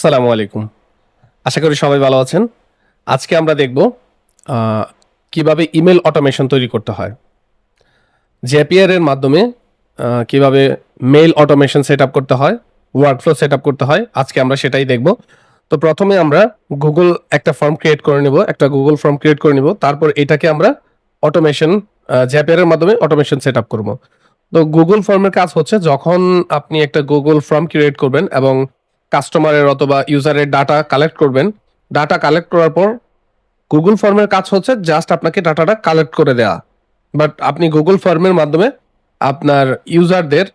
আসসালামু আলাইকুম। আশা করি সবাই ভালো আছেন। আজকে আমরা দেখব কীভাবে ইমেল অটোমেশন তৈরি করতে হয়। জেপিআর এর মাধ্যমে কীভাবে মেল অটোমেশন সেট আপ করতে হয়, ওয়ার্কফ্লো সেট আপ করতে হয়। আজকে আমরা সেটাই দেখব। তো প্রথমে আমরা গুগল একটা ফর্ম ক্রিয়েট করে নেব, একটা গুগল ফর্ম ক্রিয়েট করে নেব। তারপর এটাকে আমরা অটোমেশন জেপিআর এর মাধ্যমে অটোমেশন সেট আপ করব। তো গুগল ফর্মের কাজ হচ্ছে, যখন আপনি একটা গুগল ফর্ম ক্রিয়েট করবেন এবং কাস্টমারের অথবা ইউজারের ডাটা কালেক্ট করবেন। ডাটা কালেক্ট করার পর গুগল ফর্মের কাজ হচ্ছে জাস্ট আপনাকে ডাটাটা কালেক্ট করে দেওয়া বাট আপনি গুগল ফর্মের মাধ্যমে আপনার ইউজারদের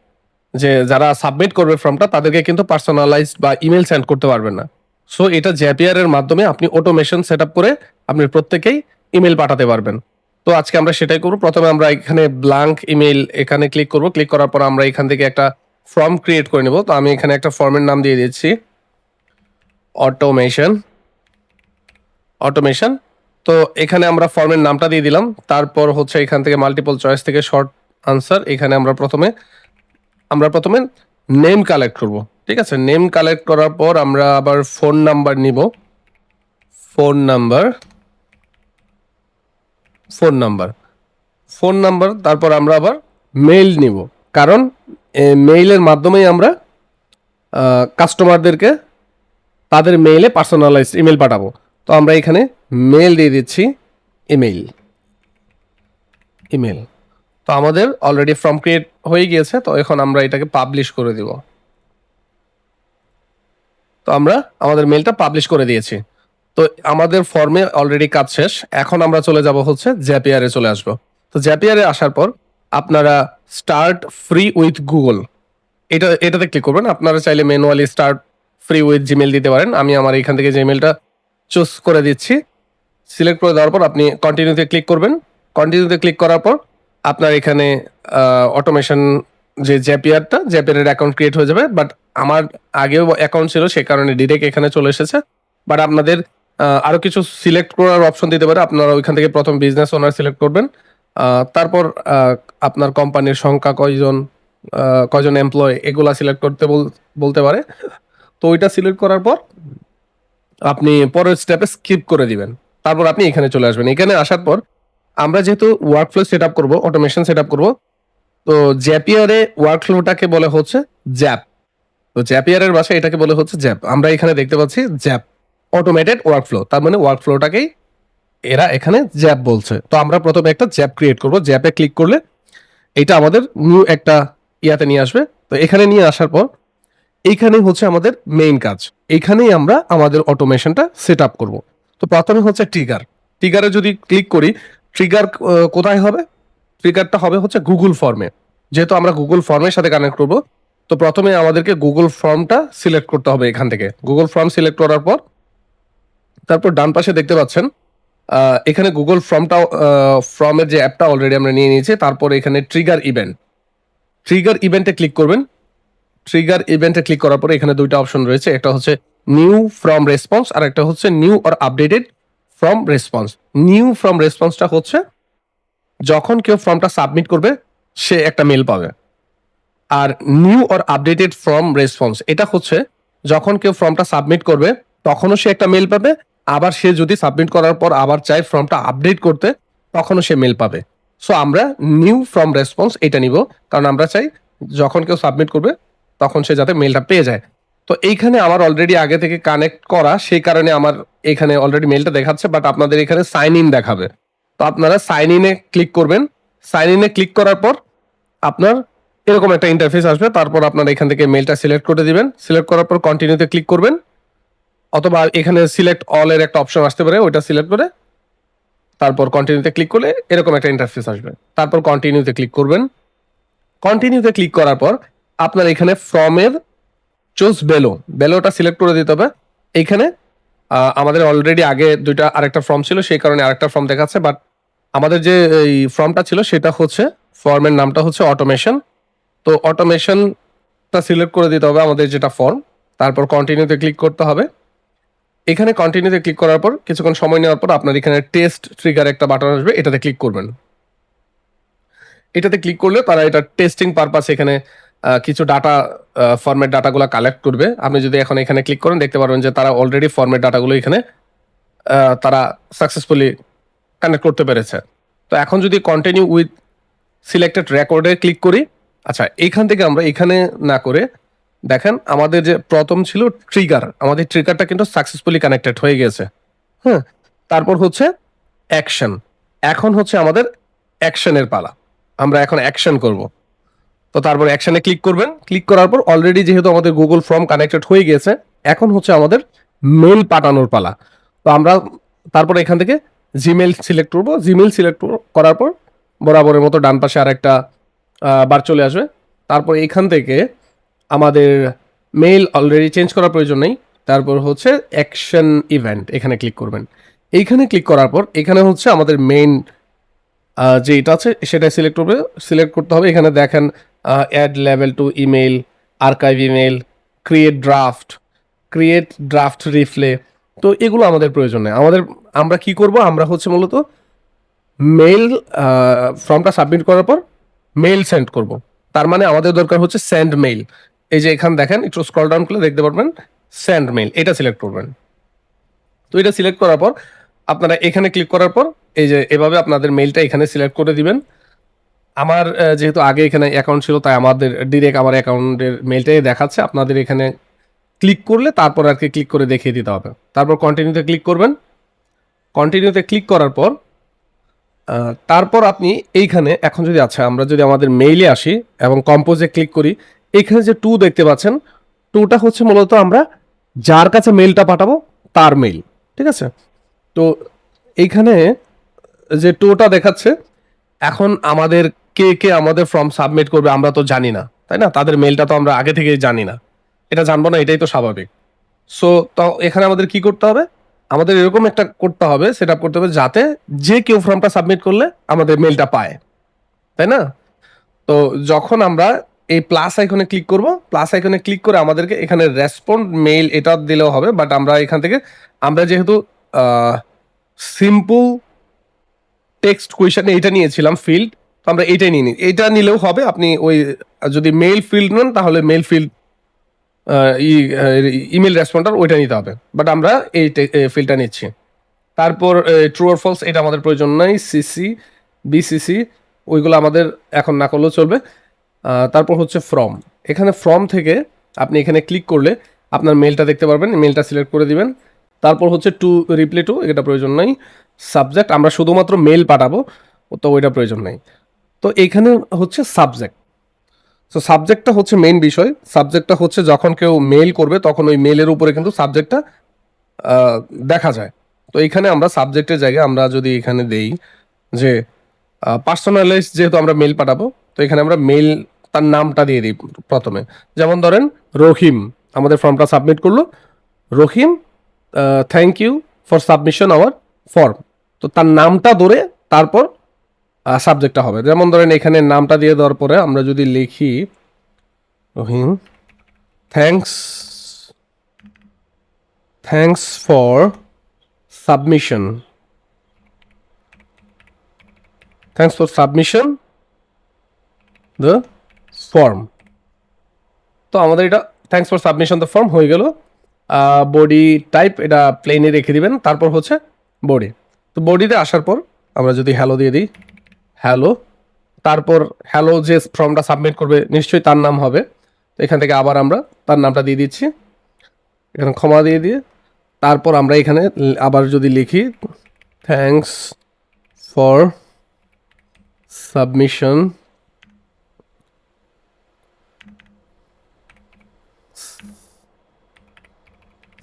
যে যারা সাবমিট করবে ফর্মটা তাদেরকে কিন্তু পার্সোনালাইজড বা ইমেল সেন্ড করতে পারবেন না। সো এটা জ্যাপিয়ার এর মাধ্যমে আপনি অটোমেশন সেট আপ করে আপনি প্রত্যেকেই ইমেল পাঠাতে পারবেন। তো আজকে আমরা সেটাই করব। প্রথমে আমরা এখানে ব্লাঙ্ক ইমেল এখানে ক্লিক করব। ক্লিক করার পর আমরা এখান থেকে একটা ফর্ম ক্রিয়েট করে নেব। তো আমি এখানে একটা ফর্মের নাম দিয়ে দিচ্ছি। অটোমেশন অটোমেশন তো এখানে আমরা ফর্মের নামটা দিয়ে দিলাম। তারপর হচ্ছে এখান থেকে মাল্টিপল চয়েস থেকে শর্ট আনসার এখানে আমরা প্রথমে আমরা প্রথমে নেম কালেক্ট করব। ঠিক আছে? নেম কালেক্ট করার পর আমরা আবার ফোন নাম্বার নিব। Phone number phone number phone number তারপর আমরা আবার মেইল নিব। কারণ মেইলের মাধ্যমেই আমরা কাস্টমারদেরকে তাদের মেইলে পার্সোনালাইজ ইমেল পাঠাবো। তো আমরা এখানে মেল দিয়ে দিচ্ছি ইমেইল ইমেল তো আমাদের অলরেডি ফর্ম ক্রিয়েট হয়ে গিয়েছে, তো এখন আমরা এটাকে পাবলিশ করে দিব। তো আমরা আমাদের মেলটা পাবলিশ করে দিয়েছি। তো আমাদের ফর্মে অলরেডি কাজ শেষ। এখন আমরা চলে যাব হচ্ছে জ্যাপিয়ারে চলে আসব। তো জ্যাপিয়ারে আসার পর আপনারা স্টার্ট ফ্রি উইথ গুগল এটা, এটাতে ক্লিক করবেন। আপনারা চাইলে manually start free with Gmail দিতে পারেন। আমি আমার এখান থেকে জিমেলটা চুজ করে দিচ্ছি। সিলেক্ট করে দেওয়ার পর আপনি কন্টিনিউতে ক্লিক করবেন। কন্টিনিউতে ক্লিক করার পর আপনার এখানে অটোমেশন যে জ্যাপিয়ারটা জ্যাপিয়ারের অ্যাকাউন্ট ক্রিয়েট হয়ে যাবে। বাট আমার আগেও অ্যাকাউন্ট ছিল, সে কারণে ডিরেক্ট এখানে চলে এসেছে। বাট আপনাদের আরও কিছু সিলেক্ট করার অপশন দিতে পারে। আপনারা ওইখান থেকে প্রথম বিজনেস ওনার সিলেক্ট করবেন। তারপর আপনার কোম্পানির সংখ্যা কয়জন কয়জন এমপ্লয় এগুলা সিলেক্ট করতে বল- বলতে পারে। তো ওইটা সিলেক্ট করার পর আপনি পরের স্টেপে স্কিপ করে দিবেন। তারপর আপনি এখানে চলে আসবেন। এখানে আসার পর আমরা যেহেতু ওয়ার্কফ্লো সেট আপ করব অটোমেশন সেট আপ করব, তো জ্যাপিয়ারে ওয়ার্কফ্লোটাকে বলে হচ্ছে জ্যাপ তো জ্যাপিয়ারের ভাষায় এটাকে বলে হচ্ছে জ্যাপ আমরা এখানে দেখতে পাচ্ছি জ্যাপ অটোমেটেড ওয়ার্কফ্লো তার মানে ওয়ার্কফ্লোটাকেই এরা এখানে জ্যাপ বলছে। তো আমরা প্রথমে একটা জ্যাপ ক্রিয়েট করব। জ্যাপে ক্লিক করলে এটা আমাদের নিউ একটা ইয়াতে নিয়ে আসবে। তো এখানে নিয়ে আসার পর এইখানে হচ্ছে আমাদের মেইন কাজ। এইখানেই আমরা আমাদের অটোমেশনটা সেট আপ করব। তো প্রথমে হচ্ছে ট্রিগার ট্রিগারে যদি ক্লিক করি ট্রিগার কোথায় হবে? ট্রিগারটা হবে হচ্ছে গুগল ফর্মে যেহেতু আমরা গুগল ফর্মের সাথে কানেক্ট করব, তো প্রথমে আমাদেরকে গুগল ফর্মটা সিলেক্ট করতে হবে এখান থেকে। গুগল ফর্ম সিলেক্ট করার পর, তারপর ডান পাশে দেখতে পাচ্ছেন এখানে গুগল ফর্মটা ফর্মের যে অ্যাপটা অলরেডি আমরা নিয়ে নিয়েছি, তারপর এখানে ট্রিগার ইভেন্ট ট্রিগার ইভেন্টে ক্লিক করবেন। ট্রিগার ইভেন্টে ক্লিক করার পরে এখানে দুইটা অপশন রয়েছে, একটা হচ্ছে নিউ ফ্রম রেসপন্স আর একটা হচ্ছে new or updated from response new from রেসপন্সটা হচ্ছে যখন কেউ ফর্মটা সাবমিট করবে, সে একটা মেল পাবে। আর new or updated form response এটা হচ্ছে যখন কেউ ফর্মটা সাবমিট করবে, তখনও সে একটা মেল পাবে আবার সে যদি সাবমিট করার পর আবার চায় ফর্মটা আপডেট করতে, তখনও সে মেল পাবে। সো আমরা নিউ ফর্ম রেসপন্স এটা নিব, কারণ আমরা চাই যখন কেউ সাবমিট করবে, তখন সে যাতে মেলটা পেয়ে যায়। তো এইখানে আমার অলরেডি আগে থেকে কানেক্ট করা, সেই কারণে আমার এখানে অলরেডি মেলটা দেখাচ্ছে বাট আপনাদের এখানে সাইন ইন দেখাবে। তো আপনারা সাইন ইনে ক্লিক করবেন। সাইন ইনে ক্লিক করার পর আপনার এরকম একটা ইন্টারফেস আসবে, তারপর আপনার এখান থেকে মেলটা সিলেক্ট করে দিবেন। সিলেক্ট করার পর কন্টিনিউতে ক্লিক করবেন। অথবা এখানে সিলেক্ট অল এর একটা অপশন আসতে পারে, ওইটা সিলেক্ট করে তারপর কন্টিনিউতে ক্লিক করলে এরকম একটা ইন্টারফেস আসবে। তারপর কন্টিনিউতে ক্লিক করবেন। কন্টিনিউতে ক্লিক করার পর আপনার এখানে ফর্মের চুজ বেলো বেলোটা সিলেক্ট করে দিতে হবে। এইখানে আমাদের অলরেডি আগে দুইটা আরেকটা ফর্ম ছিল, সেই কারণে আরেকটা ফর্ম দেখাচ্ছে বাট আমাদের যে এই ফর্মটা ছিল, সেটা হচ্ছে ফর্মের নামটা হচ্ছে অটোমেশন তো অটোমেশনটা সিলেক্ট করে দিতে হবে আমাদের যেটা ফর্ম তারপর কন্টিনিউতে ক্লিক করতে হবে। এখানে কন্টিনিউতে ক্লিক করার পর, কিছুক্ষণ সময় নেওয়ার পর আপনার এখানে টেস্ট ট্রিগার একটা বাটন আসবে, এটাতে ক্লিক করবেন। এটাতে ক্লিক করলে তারা এটা টেস্টিং পারপাস এখানে কিছু ডাটা ফরম্যাট ডাটাগুলো কালেক্ট করবে। আপনি যদি এখন এখানে ক্লিক করেন, দেখতে পারবেন যে তারা অলরেডি ফরম্যাট ডাটাগুলো এখানে তারা সাকসেসফুলি কানেক্ট করতে পেরেছে। তো এখন যদি কন্টিনিউ উইথ সিলেক্টেড রেকর্ডে ক্লিক করি আচ্ছা এইখান থেকে আমরা এখানে না করে দেখেন আমাদের যে প্রথম ছিল ট্রিগার আমাদের ট্রিগারটা কিন্তু সাকসেসফুলি কানেক্টেড হয়ে গেছে। হ্যাঁ তারপর হচ্ছে অ্যাকশন এখন হচ্ছে আমাদের অ্যাকশনের পালা আমরা এখন অ্যাকশন করব। তো তারপর অ্যাকশনে ক্লিক করবেন ক্লিক করার পর অলরেডি যেহেতু আমাদের গুগল ফর্ম কানেক্টেড হয়ে গেছে এখন হচ্ছে আমাদের মেল পাঠানোর পালা। তো আমরা তারপর এখান থেকে জিমেল সিলেক্ট করব জিমেল সিলেক্ট করার পর বরাবরের মতো ডান পাশে আরেকটা আহ, বার চলে আসবে। তারপর এখান থেকে আমাদের মেইল অলরেডি চেঞ্জ করার প্রয়োজন নেই। তারপর হচ্ছে অ্যাকশন ইভেন্ট এখানে ক্লিক করবেন। এইখানে ক্লিক করার পর এখানে হচ্ছে আমাদের মেইন যে এটা আছে সেটা সিলেক্ট করবে। সিলেক্ট করতে হবে। এখানে দেখেন add level to email archive email create draft create draft reply তো এগুলো আমাদের প্রয়োজন নেই। আমাদের, আমরা কি করব? আমরা হচ্ছে মূলত মেল ফর্মটা সাবমিট করার পর মেল সেন্ড করব। তার মানে আমাদের দরকার হচ্ছে সেন্ড মেইল এই যে এখানে দেখেন, একটু স্ক্রল ডাউন করলে দেখতে পারবেন স্যান্ড মেইল এটা সিলেক্ট করবেন। তো এটা সিলেক্ট করার পর, আপনারা এখানে ক্লিক করার পর, এই যে এভাবে আপনাদের মেইলটা এখানে সিলেক্ট করে দিবেন। আমার যেহেতু আগে এখানে অ্যাকাউন্ট ছিল, তাই আমাদের ডিরেক্ট আমার অ্যাকাউন্টের মেইলটাই দেখাচ্ছে। আপনাদের এখানে ক্লিক করলে তারপর আর কি ক্লিক করে দেখিয়ে দিতে হবে। তারপর কন্টিনিউতে ক্লিক করবেন। কন্টিনিউতে ক্লিক করার পর তারপর আপনি এইখানে, এখন যদি আচ্ছা আমরা যদি আমাদের মেইলে আসি এবং কম্পোজে ক্লিক করি এখানে যে টু দেখতে পাচ্ছেন টুটা হচ্ছে মূলত আমরা যার কাছে মেলটা পাঠাবো, তার মেইল ঠিক আছে? তো এইখানে যে টুটা দেখাচ্ছে, এখন আমাদের কে কে আমাদের ফর্ম সাবমিট করবে আমরা তো জানি না, তাই না? তাদের মেলটা তো আমরা আগে থেকেই জানি না। এটা জানব না, এটাই তো স্বাভাবিক। সো তো এখানে আমাদের কি করতে হবে? আমাদের এরকম একটা করতে হবে সেট আপ করতে হবে, যাতে যে কেউ ফর্মটা সাবমিট করলে আমাদের মেলটা পায়, তাই না? তো যখন আমরা এই প্লাস আইকনে ক্লিক করব। প্লাস আইকনে ক্লিক করে আমাদেরকে এখানে রেসপন্ড মেইল এটা দিলেও হবে বাট আমরা এখান থেকে, আমরা যেহেতু সিম্পল টেক্সট কোয়েশনে এটা নিয়েছিলাম ফিল্ড তো আমরা এইটাই নিয়ে নিই। এটা নিলেও হবে, আপনি ওই, যদি মেইল ফিল্ড নেন, তাহলে মেইল ফিল্ড ইমেল রেসপন্ডার ওইটা নিতে হবে। বাট আমরা এই ফিল্ডটা নিচ্ছি। তারপর ট্রু ফলস এটা আমাদের প্রয়োজন নাই সিসি বিসিসি ওইগুলো আমাদের এখন না করলেও চলবে। তারপর হচ্ছে ফর্ম এখানে ফর্ম থেকে আপনি এখানে ক্লিক করলে আপনার মেলটা দেখতে পারবেন মেলটা সিলেক্ট করে দিবেন। তারপর হচ্ছে টু রিপ্লে টু এটা প্রয়োজন নাই। সাবজেক্ট আমরা শুধুমাত্র মেল পাঠাবো, তো ওইটা প্রয়োজন নাই। তো এইখানে হচ্ছে সাবজেক্ট তো সাবজেক্টটা হচ্ছে মেইন বিষয়। সাবজেক্টটা হচ্ছে যখন কেউ মেল করবে, তখন ওই মেলের উপরে কিন্তু সাবজেক্টটা দেখা যায়। তো এখানে আমরা সাবজেক্টের জায়গায় আমরা যদি এখানে দেই যে পার্সোনালাইজ যেহেতু আমরা মেল পাঠাবো, তো এখানে আমরা মেল তার নামটা দিয়ে দিই প্রথমে। যেমন ধরেন, রহিম, আমাদের ফর্মটা সাবমিট করল। Rahim thank you for submission our form তো তার নামটা ধরে তারপর সাবজেক্টটা হবে। যেমন ধরেন, এখানে নামটা দিয়ে দেওয়ার পরে আমরা যদি লিখি, Rahim thanks thanks for submission thanks for submission the form তো আমাদের এটা thanks for submission the form হয়ে গেল। বডি টাইপ এটা প্লেনে রেখে দিবেন, তারপর হচ্ছে বডি তো বডিতে আসার পর আমরা যদি হ্যালো দিয়ে দিই হ্যালো তারপর হ্যালো যে ফর্মটা সাবমিট করবে, নিশ্চয়ই তার নাম হবে। তো এখান থেকে আবার আমরা তার নামটা দিয়ে দিচ্ছি। এখানে ক্ষমা দিয়ে দিয়ে, তারপর আমরা এখানে আবার যদি লিখি thanks for submission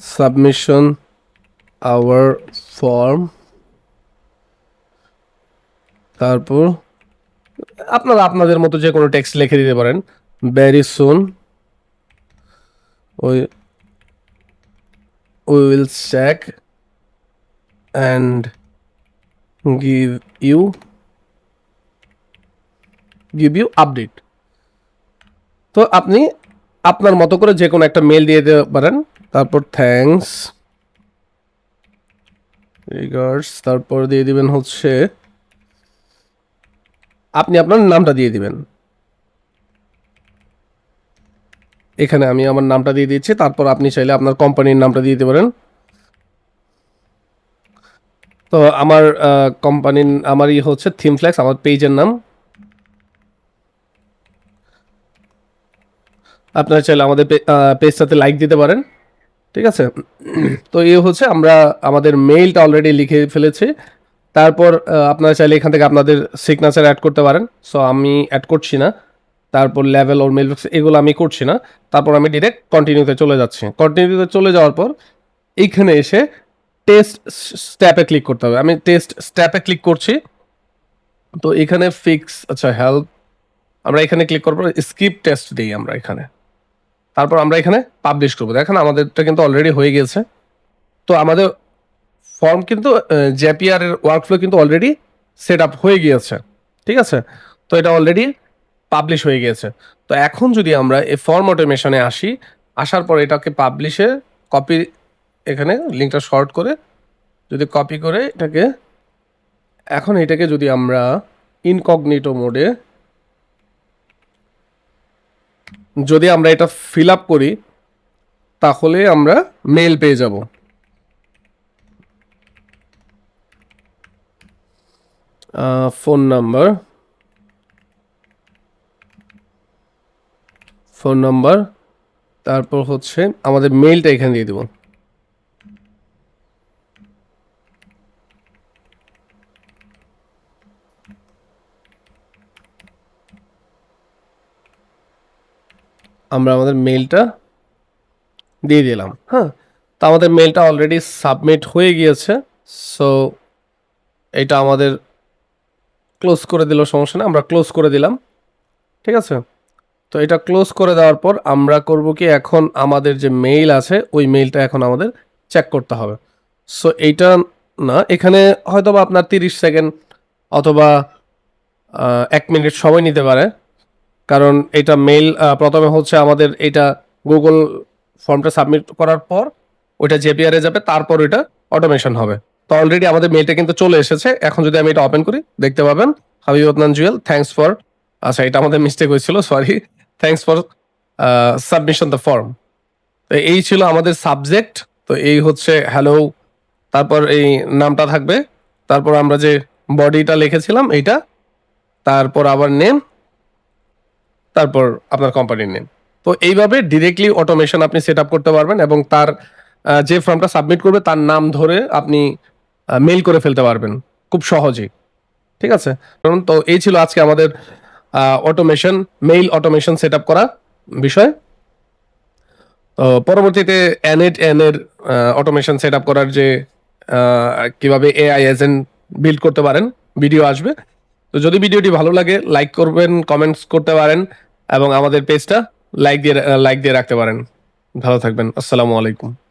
submission our form তারপর, আপনারা আপনাদের মতো যে কোনো টেক্সট লিখে দিতে পারেন। ভেরি সুন ওই will check and give you give you update. তো আপনি আপনার মতো করে যে কোনো একটা মেল দিয়ে দিতে পারেন। তারপর থ্যাঙ্কস রিগার্ডস তারপর দিয়ে দিবেন হচ্ছে, আপনি আপনার নামটা দিয়ে দিবেন। এখানে আমি আমার নামটা দিয়ে দিচ্ছি, তারপর আপনি চাইলে আপনার কোম্পানির নামটা দিয়ে দিতে পারেন। তো আমার কোম্পানির আমারই হচ্ছে থিমফ্লেক্স আমার পেজের নাম। আপনারা চাইলে আমাদের পেজটাতে লাইক দিতে পারেন। ঠিক আছে? তো এ হচ্ছে আমরা আমাদের মেইলটা অলরেডি লিখে ফেলেছি। তারপর আপনারা চাইলে এখান থেকে আপনাদের সিগনেচার অ্যাড করতে পারেন। সো আমি অ্যাড করছি না। তারপর লেভেল ওর মেল এগুলো আমি করছি না। তারপর আমি ডিরেক্ট কন্টিনিউতে চলে যাচ্ছি। কন্টিনিউতে চলে যাওয়ার পর এইখানে এসে টেস্ট স্ট্যাপে ক্লিক করতে হবে। আমি টেস্ট স্ট্যাপে ক্লিক করছি। তো এখানে ফিক্স আচ্ছা হেল্প আমরা এখানে ক্লিক করার পর স্কিপ টেস্ট দিই আমরা এখানে। তারপর আমরা এখানে পাবলিশ করব। দেখেন, আমাদেরটা কিন্তু অলরেডি হয়ে গেছে তো আমাদের ফর্ম কিন্তু জেপিআর এর ওয়ার্কফ্লো কিন্তু অলরেডি সেট আপ হয়ে গিয়েছে। ঠিক আছে? তো এটা অলরেডি পাবলিশ হয়ে গিয়েছে। তো এখন যদি আমরা এই ফর্ম অটোমেশনে আসি, আসার পর এটাকে পাবলিশে কপি এখানে লিঙ্কটা শর্ট করে, যদি কপি করে এটাকে, এখন এটাকে যদি আমরা ইনকগনিটো মোডে যদি আমরা এটা ফিল আপ করি, তাহলে আমরা মেল পেয়ে যাব। ফোন নাম্বার ফোন নাম্বার তারপর হচ্ছে আমাদের মেলটা এখানে দিয়ে দেবো। আমরা আমাদের মেলটা দিয়ে দিলাম হ্যাঁ? তো আমাদের মেলটা অলরেডি সাবমিট হয়ে গিয়েছে সো এটা আমাদের ক্লোজ করে দিল, সমস্যা না আমরা ক্লোজ করে দিলাম, ঠিক আছে? তো এটা ক্লোজ করে দেওয়ার পর আমরা করব কি, এখন আমাদের যে মেইল আছে, ওই মেইলটা এখন আমাদের চেক করতে হবে। সো এইটা না, এখানে হয়তো বা আপনার তিরিশ সেকেন্ড অথবা এক মিনিট সময় নিতে পারে। কারণ এটা মেইল প্রথমে হচ্ছে আমাদের এটা গুগল ফর্মটা সাবমিট করার পর ওইটা জেপিআর এ যাবে, তারপর ওইটা অটোমেশন হবে। তো অলরেডি আমাদের মেইলটা কিন্তু চলে এসেছে। এখন যদি আমি এটা ওপেন করি, দেখতে পাবেন। হাবিবতনান জুয়েল থ্যাঙ্কস ফর আচ্ছা এটা আমাদের মিস্টেক হয়েছিল sorry thanks for submission the form তো এই ছিল আমাদের সাবজেক্ট তো এই হচ্ছে হ্যালো তারপর এই নামটা থাকবে। তারপর আমরা যে বডিটা লিখেছিলাম, এইটা। তারপর আবার নেম তারপর আপনার কোম্পানির নেম তো এইভাবে ডিরেক্টলি অটোমেশন আপনি সেট করতে পারবেন এবং তার যে ফর্মটা সাবমিট করবে তার নাম ধরে আপনি মেল করে ফেলতে পারবেন খুব সহজেই। ঠিক আছে? কারণ তো এই ছিল আজকে আমাদের অটোমেশন মেইল অটোমেশন সেট করা বিষয়। তো পরবর্তীতে অ্যানেট এন এর অটোমেশন সেট করার যে কীভাবে এআই এজেন্ট বিল্ড করতে পারেন ভিডিও আসবে। তো যদি ভিডিওটি ভালো লাগে লাইক করবেন কমেন্টস করতে পারেন। এবং আমাদের পেজটা লাইক দিয়ে লাইক দিয়ে রাখতে পারেন। ভালো থাকবেন। আসসালামু আলাইকুম।